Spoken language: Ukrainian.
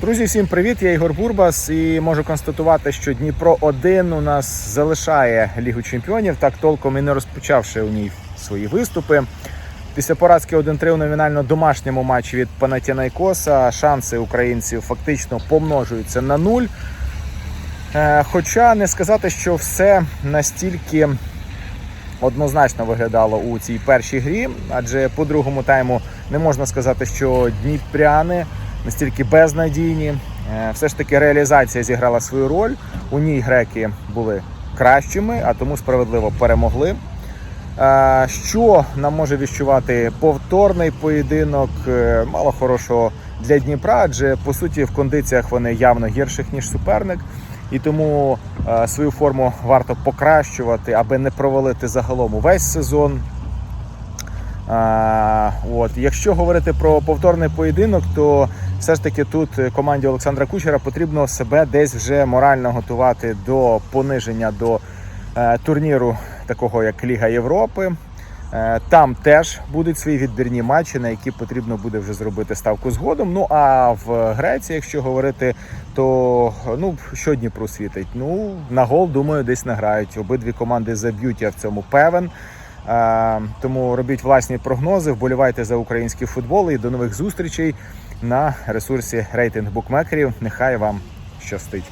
Друзі, всім привіт! Я Ігор Бурбас і можу констатувати, що Дніпро 1 у нас залишає Лігу Чемпіонів, так толком і не розпочавши у ній свої виступи. Після поразки 1-3 у номінально домашньому матчі від Панатінайкоса шанси українців фактично помножуються на нуль. Е, Хоча не сказати, що все настільки однозначно виглядало у цій першій грі, адже по другому тайму не можна сказати, що дніпряни настільки безнадійні. Е, Все ж таки реалізація зіграла свою роль. У ній греки були кращими, а тому справедливо перемогли. Е, Що нам може відчувати повторний поєдинок? Е, Мало хорошого для Дніпра, адже по суті в кондиціях вони явно гірших ніж суперник. І тому свою форму варто покращувати, аби не провалити загалом увесь сезон. От. Якщо говорити про повторний поєдинок, то все ж таки тут команді Олександра Кучера потрібно себе десь вже морально готувати до пониження до е, турніру, такого як Ліга Європи. Е, Там теж будуть свої відбірні матчі, на які потрібно буде вже зробити ставку згодом. Ну а в Греції, якщо говорити, то ну що Дніпру світить? Ну на гол, думаю, десь награють. Обидві команди заб'ють, я в цьому певен. Е, Тому робіть власні прогнози, вболівайте за український футбол і до нових зустрічей на ресурсі рейтинг букмекерів. Нехай вам щастить.